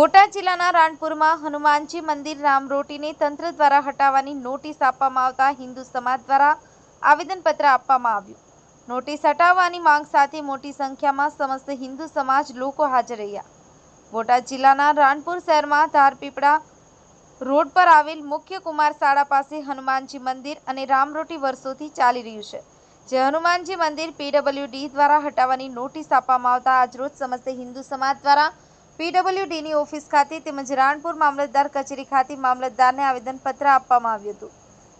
બોટાદ જિલ્લાના રાણપુરમાં હનુમાનજી મંદિર રામરોટીને તંત્ર દ્વારા હટાવવાની નોટિસ આપવામાં આવતા હિન્દુ સમાજ દ્વારા આવેદનપત્ર આપવામાં આવ્યું. નોટિસ હટાવવાની માંગ સાથે મોટી સંખ્યામાં સમસ્ત હિન્દુ સમાજ લોકો હાજર રહ્યા. બોટાદ જિલ્લાના રાણપુર શહેરમાં ધારપીપળા રોડ પર આવેલ મુખ્ય કુમાર શાળા પાસે હનુમાનજી મંદિર અને રામરોટી વર્ષોથી ચાલી રહ્યું છે, જે હનુમાનજી મંદિર પીડબ્લ્યુડી દ્વારા હટાવવાની નોટિસ આપવામાં આવતા આજરોજ સમસ્ત હિન્દુ સમાજ દ્વારા પીડબ્લ્યુડીની ઓફિસ ખાતે તેમજ રાણપુર મામલતદાર કચેરી ખાતે મામલતદારને આવેદનપત્ર આપવામાં આવ્યું હતું.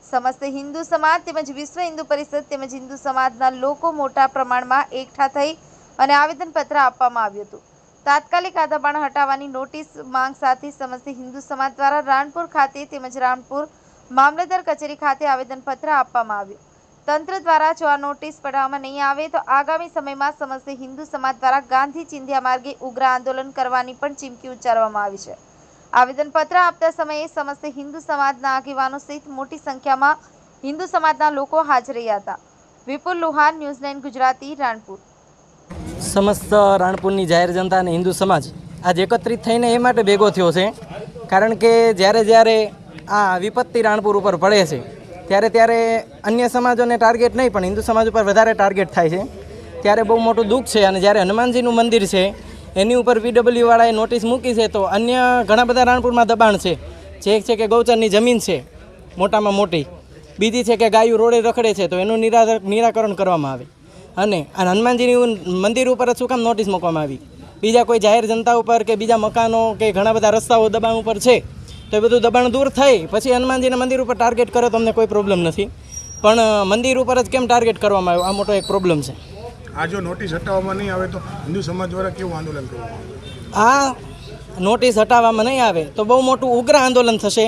સમસ્ત હિન્દુ સમાજ તેમજ વિશ્વ હિન્દુ પરિષદ તેમજ હિન્દુ સમાજના લોકો મોટા પ્રમાણમાં એકઠા થઈ અને આવેદનપત્ર આપવામાં આવ્યું હતું. તાત્કાલિક આ હટાવવાની નોટિસ માંગ સાથે સમસ્ત હિન્દુ સમાજ દ્વારા રાણપુર ખાતે તેમજ રાણપુર મામલતદાર કચેરી ખાતે આવેદનપત્ર આપવામાં આવ્યું. તંત્ર દ્વારા જો આ નોટિસ પડાવવામાં નહીં આવે તો આગામી સમયમાં સમસ્ત હિન્દુ સમાજ દ્વારા ગાંધી ચિંધ્યા માર્ગે ઉગ્ર આંદોલન કરવાની પણ ચીમકી ઉચ્ચારવામાં આવી છે. આવેદનપત્ર આપતા સમયે સમસ્ત હિન્દુ સમાજના આગેવાનો સહિત મોટી સંખ્યામાં હિન્દુ સમાજના લોકો હાજર રહ્યા હતા. Vipul Luhan, news nine Gujarati, Ranpur. સમસ્ત રાણપુરની જાહેર જનતા અને હિન્દુ સમાજ આજ એકત્રિત થઈને એ માટે ભેગો થયો છે. કારણ કે જ્યારે જ્યારે આ વિપત્તિ રાણપુર ઉપર પડે છે ત્યારે ત્યારે અન્ય સમાજોને ટાર્ગેટ નહીં, પણ હિન્દુ સમાજ ઉપર વધારે ટાર્ગેટ થાય છે. ત્યારે બહુ મોટું દુઃખ છે અને જ્યારે હનુમાનજીનું મંદિર છે, એની ઉપર પીડબ્લ્યુવાળાએ નોટિસ મૂકી છે, તો અન્ય ઘણા બધા રાણપુરમાં દબાણ છે. જે એક છે કે ગૌચરની જમીન છે, મોટામાં મોટી. બીજી છે કે ગાયું રોડે રખડે છે, તો એનું નિરા નિરાકરણ કરવામાં આવે. અને હનુમાનજીની મંદિર ઉપર જ શું કામ નોટિસ મૂકવામાં આવી? બીજા કોઈ જાહેર જનતા ઉપર કે બીજા મકાનો કે ઘણા બધા રસ્તાઓ દબાણ ઉપર છે? તો એ બધું દબાણ દૂર થઈ. પછી હનુમાનજીના મંદિર ઉપર ટાર્ગેટ કરે તો અમને કોઈ પ્રોબ્લેમ નથી. પણ મંદિર ઉપર જ કેમ ટાર્ગેટ કરવામાં આવ્યો? આ મોટો એક પ્રોબ્લેમ છે. આ જો નોટિસ હટાવવામાં નહીં આવે તો હિન્દુ સમાજ દ્વારા કેવું આંદોલન કરવામાં આ નોટિસ હટાવવામાં નહીં આવે તો બહુ મોટું ઉગ્ર આંદોલન થશે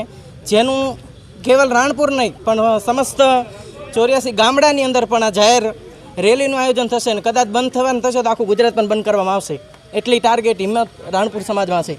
જેનું કેવલ રાણપુર નહીં પણ સમસ્ત ચોર્યાસી ગામડાની અંદર પણ આ જાહેર રેલીનું આયોજન થશે અને કદાચ બંધ થવાનું થશે તો આખું ગુજરાત પણ બંધ કરવામાં આવશે. એટલી ટાર્ગેટ હિંમત રાણપુર સમાજમાં છે